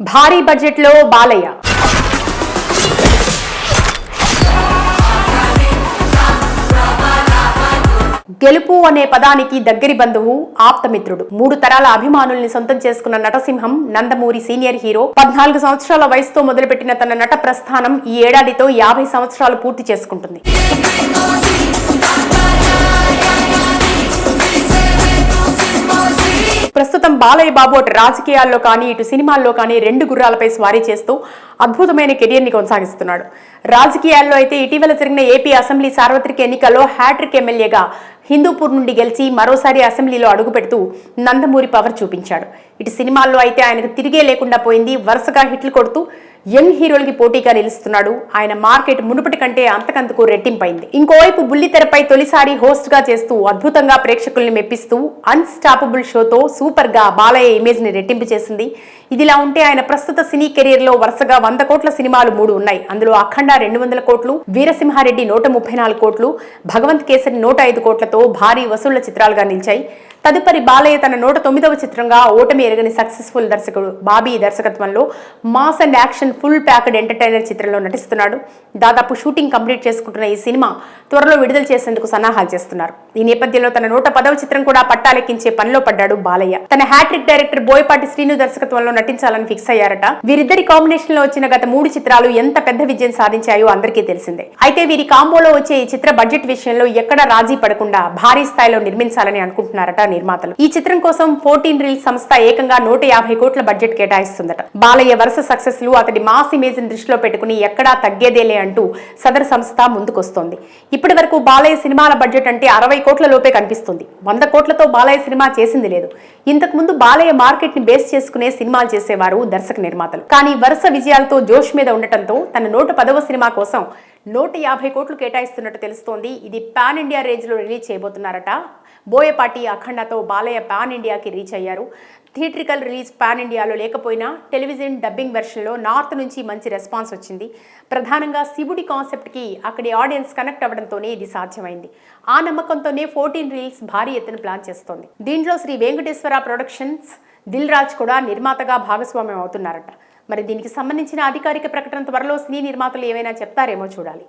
భారీ బడ్జెట్లో బాలయ్య. గెలుపు అనే పదానికి దగ్గరి బంధువు ఆప్తమిత్రుడు. మూడు తరాల అభిమానుల్ని సొంతం చేసుకున్న నటసింహం నందమూరి సీనియర్ హీరో పద్నాలుగు సంవత్సరాల వయసుతో మొదలుపెట్టిన తన నట ప్రస్థానం ఈ ఏడాదితో యాభై సంవత్సరాలు పూర్తి చేసుకుంటుంది. ప్రస్తుతం బాలయ్య బాబు అటు రాజకీయాల్లో కానీ ఇటు సినిమాల్లో కానీ రెండు గుర్రాలపై స్వారీ చేస్తూ అద్భుతమైన కెరియర్ని కొనసాగిస్తున్నాడు. రాజకీయాల్లో అయితే ఇటీవల జరిగిన ఏపీ అసెంబ్లీ సార్వత్రిక ఎన్నికల్లో హ్యాట్రిక్ ఎమ్మెల్యేగా హిందూపూర్ నుండి గెలిచి మరోసారి అసెంబ్లీలో అడుగుపెడుతూ నందమూరి పవర్ చూపించాడు. ఇటు సినిమాల్లో అయితే ఆయనకు తిరిగే లేకుండా పోయింది వరుసగా హిట్లు కొడుతూ యంగ్ హీరోలకి పోటీగా నిలుస్తున్నాడు. ఆయన మార్కెట్ మునుపటి కంటే అంతకంతకు రెట్టింపైంది. ఇంకోవైపు బుల్లితెరపై తొలిసారి హోస్ట్గా చేస్తూ అద్భుతంగా ప్రేక్షకుల్ని మెప్పిస్తూ అన్స్టాపబుల్ షోతో సూపర్గా బాలయ్య ఇమేజ్ని రెట్టింపు చేసింది. ఇదిలా ఉంటే ఆయన ప్రస్తుత సినీ కెరీర్లో వరుసగా వంద కోట్ల సినిమాలు మూడు ఉన్నాయి. అందులో అఖండ రెండు వందల కోట్లు వీరసింహారెడ్డి నూట ముప్పై నాలుగు కోట్లు భగవంత్ కేసరి నూట ఐదు కోట్లతో భారీ వసూళ్ళ చిత్రాలుగా నిలిచాయి. తదుపరి బాలయ్య తన నూట తొమ్మిదవ చిత్రంగా ఓటమి ఎరగని సక్సెస్ఫుల్ దర్శకుడు బాబీ దర్శకత్వంలో mass and action full packed entertainer చిత్రంలో నటిస్తున్నాడు. దాదాపు షూటింగ్ కంప్లీట్ చేసుకుంటున్న ఈ సినిమా త్వరలో విడుదల చేసేందుకు సన్నాహాలు చేస్తున్నారు. ఈ నేపథ్యంలో తన నూట పదవ చిత్రం కూడా పట్టాలెక్కించే పనిలో పడ్డాడు బాలయ్య. తన హ్యాట్రిక్ డైరెక్టర్ బోయపాటి శ్రీను దర్శకత్వంలో నటించాలని ఫిక్స్ అయ్యారట. వీరిద్దరి కాంబినేషన్లో వచ్చిన గత మూడు చిత్రాలు ఎంత పెద్ద విజయం సాధించాయో అందరికీ తెలిసిందే. అయితే వీరి కాంబోలో వచ్చే ఈ చిత్ర బడ్జెట్ విషయంలో ఎక్కడ రాజీ పడకుండా భారీ స్థాయిలో నిర్మించాలని అనుకుంటున్నారట నిర్మాతలు. ఈ చిత్రం కోసం ఫోర్టీన్ రీల్స్ సంస్థ ఏకంగా నూట యాభై కోట్ల బడ్జెట్ కేటాయిస్తుందట. బాలయ్య వరుస సక్సెస్లు అతడి మాస్ ఇమేజ్ని దృష్టిలో పెట్టుకుని ఎక్కడా తగ్గేదేలే అంటూ సదరు సంస్థ ముందుకొస్తోంది. ఇప్పటి వరకు బాలయ్య సినిమాల బడ్జెట్ అంటే అరవై కోట్ల లోపే కనిపిస్తుంది. వంద కోట్లతో బాలయ్య సినిమా చేసింది లేదు. ఇంతకు ముందు బాలయ్య మార్కెట్ని బేస్ చేసుకునే సినిమాలు చేసేవారు దర్శక నిర్మాతలు. కానీ వరుస విజయాలతో జోష్ మీద ఉండటంతో తన నూట పదవ సినిమా కోసం నూట యాభై కోట్లు కేటాయిస్తున్నట్టు తెలుస్తోంది. ఇది పాన్ ఇండియా రేంజ్లో రిలీజ్ చేయబోతున్నారట. బోయపాటి అఖండతో బాలయ్య పాన్ ఇండియాకి రీచ్ అయ్యారు. థియేట్రికల్ రిలీజ్ పాన్ ఇండియాలో లేకపోయినా టెలివిజన్ డబ్బింగ్ వెర్షన్లో నార్త్ నుంచి మంచి రెస్పాన్స్ వచ్చింది. ప్రధానంగా శివుడి కాన్సెప్ట్కి అక్కడి ఆడియన్స్ కనెక్ట్ అవ్వడంతోనే ఇది సాధ్యమైంది. ఆ నమ్మకంతోనే ఫోర్టీన్ రీల్స్ భారీ ఎత్తున ప్లాన్ చేస్తోంది. దీంట్లో శ్రీ వెంకటేశ్వర ప్రొడక్షన్స్ దిల్ రాజ్ కూడా నిర్మాతగా భాగస్వామ్యం అవుతున్నారట. మరి దీనికి సంబంధించిన అధికారిక ప్రకటన త్వరలో సినీ నిర్మాతలు ఏమైనా చెప్తారేమో చూడాలి.